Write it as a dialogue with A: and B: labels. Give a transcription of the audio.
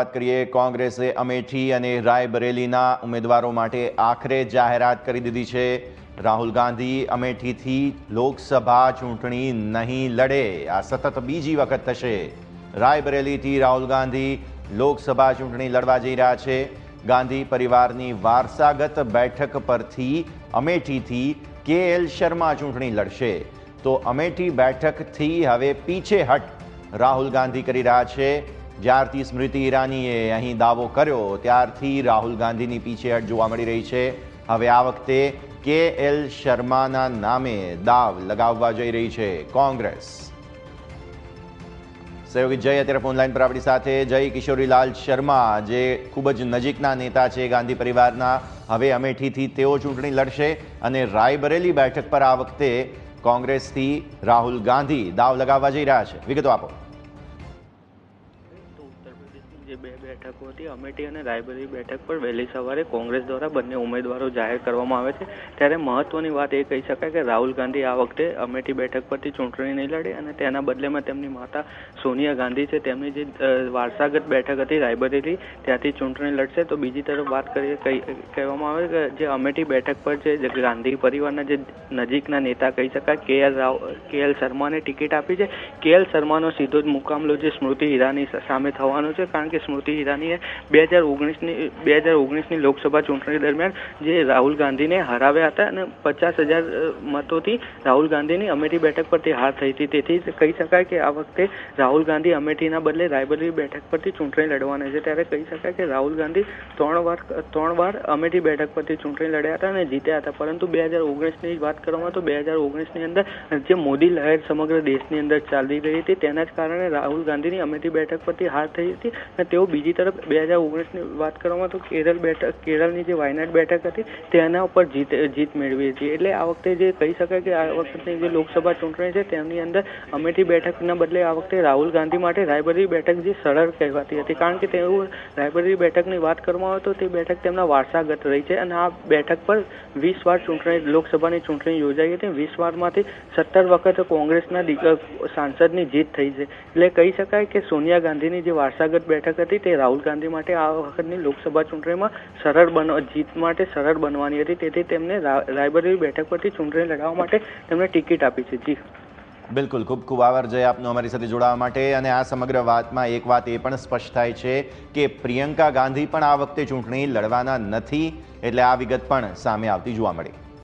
A: વાત કરીએ કોંગ્રેસે અમેઠી અને રાયબરેલીના ઉમેદવારો માટે આખરે જાહેરાત કરી દીધી છે. રાહુલ ગાંધી અમેઠીથી લોકસભા ચૂંટણી નહીં લડે. આ સતત બીજી વખત થશે. રાયબરેલીથી રાહુલ ગાંધી લોકસભા ચૂંટણી લડવા જઈ રહ્યા છે. ગાંધી પરિવારની વારસાગત બેઠક પરથી અમેઠીથી કે એલ શર્મા ચૂંટણી લડશે. તો અમેઠી બેઠકથી હવે પીછેહટ રાહુલ ગાંધી કરી રહ્યા છે. જ્યારથી સ્મૃતિ ઈરાનીએ અહીં દાવો કર્યો, ત્યારથી રાહુલ ગાંધીની પીછેહટ જોવા મળી રહી છે. હવે આ વખતે કે એલ શર્માના નામે દાવ લગાવવા જઈ રહી છે કોંગ્રેસ. સહયોગી જય અત્યારે ફોનલાઈન પર આપણી સાથે. જય કિશોરીલાલ શર્મા, જે ખૂબ જ નજીકના નેતા છે ગાંધી પરિવારના. હવે અમેઠીથી તેઓ ચૂંટણી લડશે અને રાયબરેલી બેઠક પર આ વખતે કોંગ્રેસથી રાહુલ ગાંધી દાવ લગાવવા જઈ રહ્યા છે. વિગતો આપો.
B: ઉત્તર પ્રદેશની જે બે બેઠકો હતી, અમેઠી અને રાયબરેલી બેઠક પર વહેલી સવારે કોંગ્રેસ દ્વારા બંને ઉમેદવારો જાહેર કરવામાં આવે છે. ત્યારે મહત્વની વાત એ કહી શકાય કે રાહુલ ગાંધી આ વખતે અમેઠી બેઠક પરથી ચૂંટણી નહીં લડે અને તેના બદલેમાં તેમની માતા સોનિયા ગાંધી છે. તેમની જે વારસાગત બેઠક હતી રાયબરેલી, ત્યાંથી ચૂંટણી લડશે. તો બીજી તરફ વાત કરીએ કહી કહેવામાં આવે કે જે અમેઠી બેઠક પર જે ગાંધી પરિવારના જે નજીકના નેતા કહી શકાય, કે એલ રાવ, કે એલ શર્માને ટિકિટ આપી છે. કે એલ શર્માનો સીધો જ મુકાબલો જે સ્મૃતિ ઈરાની સામે થવાનો છે કારણ કે સ્મૃતિ ઈરાનીએ બે હજાર ઓગણીસની, બે હજાર ઓગણીસની લોકસભા ચૂંટણી દરમિયાન જે રાહુલ ગાંધીને હરાવ્યા હતા અને પચાસ હજાર મતોથી રાહુલ ગાંધીની અમેઠી બેઠક પરથી હાર થઈ હતી. તેથી કહી શકાય કે આ વખતે રાહુલ ગાંધી અમેઠીના બદલે રાયબરેલી બેઠક પરથી ચૂંટણી લડવાના છે. ત્યારે કહી શકાય કે રાહુલ ગાંધી ત્રણ વાર ત્રણ વાર અમેઠી બેઠક પરથી ચૂંટણી લડ્યા હતા અને જીત્યા હતા. પરંતુ બે હજાર ઓગણીસની વાત કરવામાં તો બે હજાર ઓગણીસની અંદર જે મોદી લહેર સમગ્ર દેશની અંદર ચાલી રહી હતી, તેના જ કારણે રાહુલ ગાંધીની અમેઠી બેઠક પરથી હાર થઈ હતી અને તેઓ બીજી તરફ બે હજાર ઓગણીસની વાત કરવામાં તો કેરળ બેઠક, કેરળની જે વાયનાડ બેઠક હતી, તેના ઉપર જીત જીત મેળવી હતી. એટલે આ વખતે જે કહી શકાય કે આ વખતની જે લોકસભા ચૂંટણી છે, તેમની અંદર અમેઠી બેઠકના બદલે આ વખતે રાહુલ ગાંધી માટે રાયબરેલી બેઠક જે સરળ કહેવાતી હતી. કારણ કે તેઓ રાયબરેલી બેઠકની વાત કરવામાં આવે તો તે બેઠક તેમના વારસાગત રહી છે અને આ બેઠક પર વીસ વાર ચૂંટણી, લોકસભાની ચૂંટણી યોજાઈ હતી. વીસ વારમાંથી સત્તર વખત કોંગ્રેસના સાંસદની જીત થઈ છે. એટલે કહી શકાય કે સોનિયા ગાંધીની જે વારસાગત બેઠક હતી તે રાહુલ ગાંધી માટે આ વખતની લોકસભા ચૂંટણીમાં સરળ બન, જીત માટે સરળ બનવાની હતી. તેથી તેમને રાયબરેલી બેઠક પરથી ચૂંટણી લડાવવા માટે તેમને ટિકિટ આપી છે. જી.
A: બિલકુલ. ખૂબ ખૂબ આભાર જય આપનો અમારી સાથે જોડાવા માટે. અને આ સમગ્ર વાતમાં એક વાત એ પણ સ્પષ્ટ થાય છે કે પ્રિયંકા ગાંધી પણ આ વખતે ચૂંટણી લડવાના નથી. એટલે આ વિગત પણ સામે આવતી જોવા મળી.